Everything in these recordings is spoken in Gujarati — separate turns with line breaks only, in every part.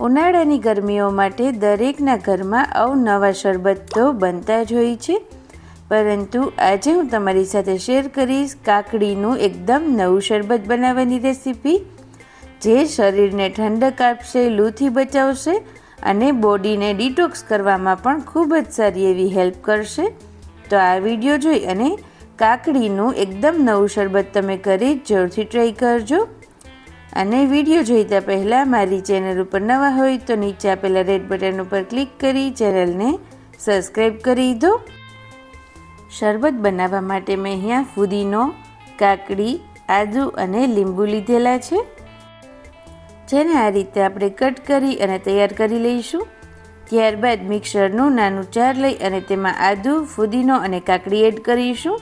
ઉનાળાની ગરમીઓ માટે દરેકના ઘરમાં અવનવા શરબત તો બનતા જ હોય છે. પરંતુ આજે હું તમારી સાથે શેર કરીશ કાકડીનું એકદમ નવું શરબત બનાવવાની રેસીપી, જે શરીરને ઠંડક આપશે, લૂથી બચાવશે અને બોડીને ડિટોક્સ કરવામાં પણ ખૂબ જ સારી એવી હેલ્પ કરશે. તો આ વીડિયો જોઈ અને કાકડીનું એકદમ નવું શરબત તમે કરી જરૂરથી ટ્રાય કરજો. અને વીડિયો જોઈતા પહેલાં મારી ચેનલ ઉપર નવા હોય તો નીચે આપેલા રેડ બટન ઉપર ક્લિક કરી ચેનલને સબસ્ક્રાઈબ કરી દો. શરબત બનાવવા માટે મેં અહીંયા ફુદીનો, કાકડી, આદુ અને લીંબુ લીધેલા છે. જેને આ રીતે આપણે કટ કરી અને તૈયાર કરી લઈશું. ત્યારબાદ મિક્સરનું નાનું ચાર લઈ અને તેમાં આદુ, ફુદીનો અને કાકડી એડ કરીશું.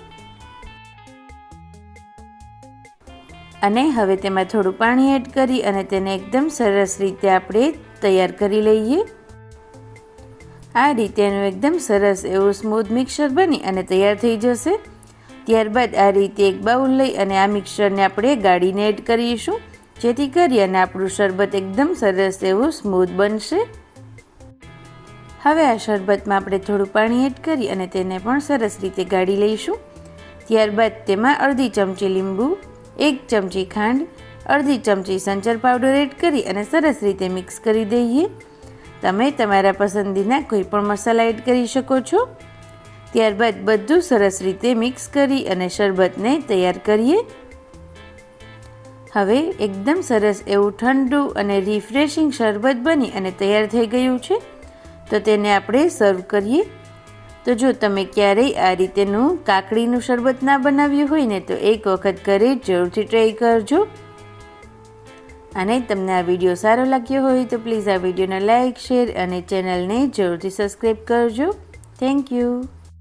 અને હવે તેમાં થોડું પાણી એડ કરી અને તેને એકદમ સરસ રીતે આપણે તૈયાર કરી લઈએ. આ રીતે એનું એકદમ સરસ એવું સ્મૂથ મિક્સર બની અને તૈયાર થઈ જશે. ત્યારબાદ આ રીતે એક બાઉલ લઈ અને આ મિક્સરને આપણે ગાળીને એડ કરીશું, જેથી કરી અને આપણું શરબત એકદમ સરસ એવું સ્મૂથ બનશે. હવે આ શરબતમાં આપણે થોડું પાણી એડ કરી અને તેને પણ સરસ રીતે ગાળી લઈશું. ત્યારબાદ તેમાં અડધી ચમચી લીંબુ એક ચમચી ખાંડ, અડધી ચમચી સંચર પાવડર એડ કરી અને સરસ રીતે મિક્સ કરી દઈએ. તમે તમારા પસંદીના કોઈ પણ મસાલા એડ કરી શકો છો. ત્યારબાદ બધું સરસ રીતે મિક્સ કરી અને શરબતને તૈયાર કરીએ. હવે એકદમ સરસ એવું ઠંડુ અને રિફ્રેશિંગ શરબત બની અને તૈયાર થઈ ગયું છે. તો તેને આપણે સર્વ કરીએ. તો જો તમે ક્યારેય આ રીતેનું કાકડીનું શરબત ના બનાવ્યું હોય ને, તો એક વખત ઘરે જરૂરથી ટ્રાય કરજો. અને તમને આ વીડિયો સારો લાગ્યો હોય, તો પ્લીઝ આ વિડીયોને લાઇક શેર અને ચેનલને જરૂરથી સબસ્ક્રાઈબ કરજો. Thank you